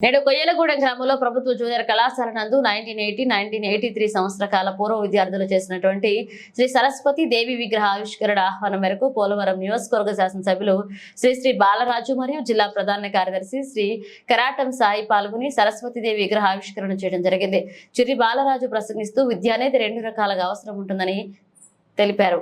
నేడు కొయ్యలగూడ గ్రామంలో ప్రభుత్వ జూనియర్ కళాశాల నందు nineteen eighty nineteen eighty three సంవత్సర కాల పూర్వ విద్యార్థులు చేసినటువంటి శ్రీ సరస్వతి దేవి విగ్రహ ఆవిష్కరణ ఆహ్వానం మేరకు పోలవరం నియోజకవర్గ శాసనసభ్యులు శ్రీ శ్రీ బాలరాజు మరియు జిల్లా ప్రధాన కార్యదర్శి శ్రీ కరాటం సాయి పాల్గొని సరస్వతి దేవి విగ్రహ ఆవిష్కరణ చేయడం జరిగింది. చిరి బాలరాజు ప్రసంగిస్తూ విద్య అనేది రెండు రకాలుగా అవసరం ఉంటుందని తెలిపారు.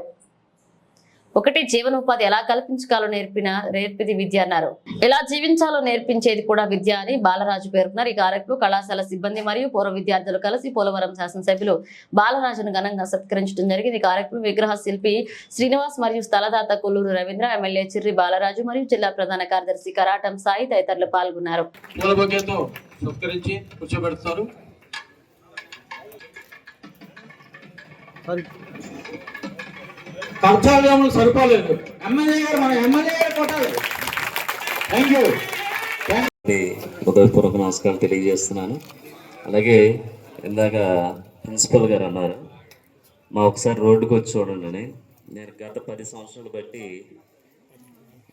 ఒకటి జీవనోపాధి ఎలా కల్పించాలో నేర్పిన నేర్పిది విద్య అన్నారు. ఎలా జీవించాలో నేర్పించేది కూడా విద్య అని బాలరాజు పేర్కొన్నారు. ఈ కార్యక్రమంలో కళాశాల సిబ్బంది మరియు పూర్వ విద్యార్థులు కలిసి పోలవరం శాసనసభ్యులు బాలరాజును ఘనంగా సత్కరించడం జరిగింది. ఈ కార్యక్రమం విగ్రహ శిల్పి శ్రీనివాస్ మరియు స్థలదాత కొల్లూరు రవీంద్ర ఎమ్మెల్యే చిర్రి బాలరాజు మరియు జిల్లా ప్రధాన కార్యదర్శి కరాటం సాయి తదితరులు పాల్గొన్నారు. కూర్చోబెడతారు. కర్తవ్యములు సరిపోలేదు. ఎమ్మెల్యే గారు మన ఎమ్మెల్యే గారు కొట్టాలి. థ్యాంక్ యూ అండి హృదయపూర్వక నమస్కారం తెలియజేస్తున్నాను. అలాగే ఇందాక ప్రిన్సిపల్ గారు అన్నారు మా ఒకసారి రోడ్డుకు వచ్చి చూడండి. అని. నేను గత పది సంవత్సరాలు బట్టి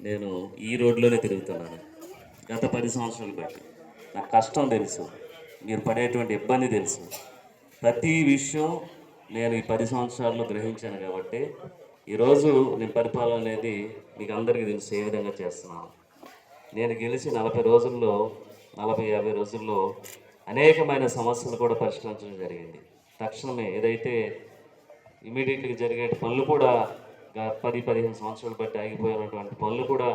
నేను ఈ రోడ్లోనే తిరుగుతున్నాను. గత పది సంవత్సరాలు బట్టి. నాకు కష్టం తెలుసు. మీరు పడేటువంటి ఇబ్బంది తెలుసు. ప్రతి విషయం నేను ఈ పది సంవత్సరాల్లో గ్రహించాను కాబట్టి ఈరోజు నేను పరిపాలన అనేది మీకు అందరికీ తెలుసు ఏ విధంగా చేస్తున్నాను. నేను గెలిచి నలభై రోజుల్లో నలభై యాభై రోజుల్లో అనేకమైన సమస్యలు కూడా పరిష్కరించడం జరిగింది. తక్షణమే ఏదైతే ఇమీడియట్గా జరిగే పనులు కూడా పది పదిహేను సంవత్సరాలు బట్టి ఆగిపోయినటువంటి పనులు కూడా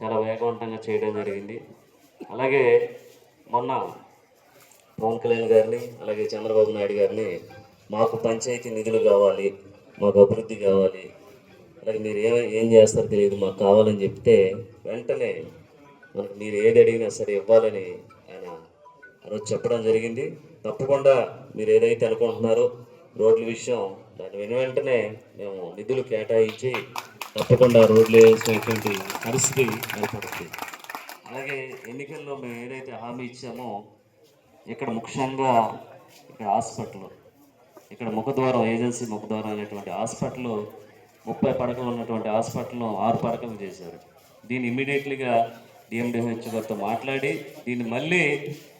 చాలా వేగవంతంగా చేయడం జరిగింది. అలాగే మొన్న పవన్ కళ్యాణ్ గారిని అలాగే చంద్రబాబు నాయుడు గారిని మాకు పంచాయతీ నిధులు కావాలి మాకు అభివృద్ధి కావాలి. అలాగే మీరు ఏమై ఏం చేస్తారో తెలియదు మాకు కావాలని చెప్తే వెంటనే మనకు మీరు ఏది అడిగినా సరే ఇవ్వాలని ఆయన ఆ రోజు చెప్పడం జరిగింది. తప్పకుండా మీరు ఏదైతే అనుకుంటున్నారో రోడ్ల విషయం దాని వెను వెంటనే మేము నిధులు కేటాయించి తప్పకుండా రోడ్లు వేసేటువంటి పరిస్థితి ఏర్పడుతుంది. అలాగే ఎన్నికల్లో మేము ఏదైతే హామీ ఇచ్చామో ఇక్కడ ముఖ్యంగా ఇక్కడ హాస్పిటల్ ఇక్కడ ముఖద్వారం ఏజెన్సీ ముఖద్వారం అనేటువంటి హాస్పిటల్ ముప్పై పడకలు ఉన్నటువంటి హాస్పిటల్ను ఆరు పడకలు చేశారు. దీన్ని ఇమ్మీడియట్లీగా డిఎండిహెచ్ గారితో మాట్లాడి దీన్ని మళ్ళీ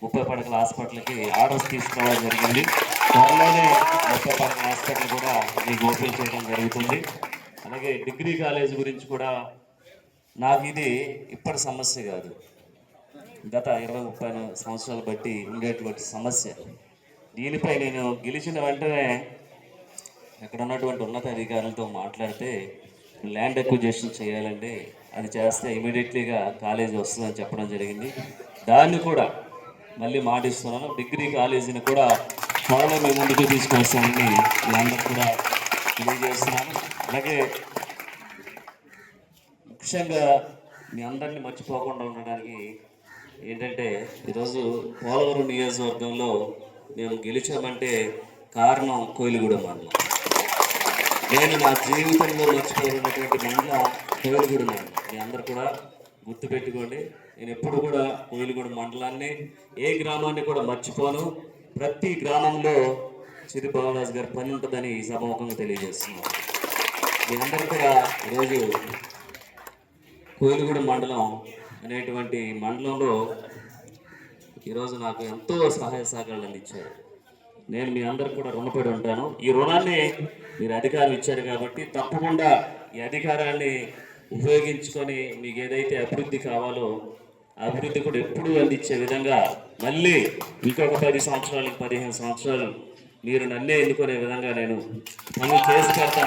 ముప్పై పడకల హాస్పిటల్కి ఆర్డర్స్ తీసుకోవడం జరిగింది. త్వరలోనే ముప్పై పడకల హాస్పిటల్ కూడా మీకు ఓపెన్ చేయడం జరుగుతుంది. అలాగే డిగ్రీ కాలేజ్ గురించి కూడా నాకు ఇది ఇప్పటి సమస్య కాదు. గత ఇరవై ముప్పై సంవత్సరాలు బట్టి ఉండేటువంటి సమస్య. దీనిపై నేను గెలిచిన వెంటనే ఇక్కడ ఉన్నటువంటి ఉన్నత అధికారులతో మాట్లాడితే ల్యాండ్ అక్విజేషన్ చేయాలండి. అది చేస్తే ఇమీడియట్లీగా కాలేజీ వస్తుందని చెప్పడం జరిగింది. దాన్ని కూడా మళ్ళీ మాటిస్తున్నాను. డిగ్రీ కాలేజీని కూడా త్వరలో మేము ముందుకు తీసుకొస్తామని ల్యాండ్ కూడా తెలియజేస్తున్నాను. అలాగే ముఖ్యంగా మీ అందరినీ మర్చిపోకుండా ఉండడానికి ఏంటంటే ఈరోజు పోలవరం నియోజకవర్గంలో మేము గెలిచామంటే కారణం కోయిలగూడెం మండలం నేను నా జీవితంలో మర్చిపోయినటువంటి మండలం కోయిలగూడెం మండలం మీ అందరు కూడా గుర్తుపెట్టుకోండి నేను ఎప్పుడు కూడా కోయిలగూడెం మండలాన్ని ఏ గ్రామాన్ని కూడా మర్చిపోను. ప్రతి గ్రామంలో చిరు బాలరాజు గారి పని ఉంటుందని ఈ సభాముఖంగా తెలియజేస్తున్నాను. మీ అందరూ కూడా ఈరోజు కోయిలగూడెం మండలం అనేటువంటి మండలంలో ఈరోజు నాకు ఎంతో సహాయ సహకారాలు అందించారు. నేను మీ అందరికి కూడా రుణపడి ఉంటాను. ఈ రుణాన్ని మీరు అధికారం ఇచ్చారు కాబట్టి తప్పకుండా ఈ అధికారాన్ని ఉపయోగించుకొని మీకు ఏదైతే అభివృద్ధి కావాలో అభివృద్ధి కూడా ఎప్పుడూ అందించే విధంగా మళ్ళీ ఇంకొక పది సంవత్సరాలు పదిహేను సంవత్సరాలు మీరు నన్నే ఎన్నుకునే విధంగా నేను పనులు చేసి పెడతాను.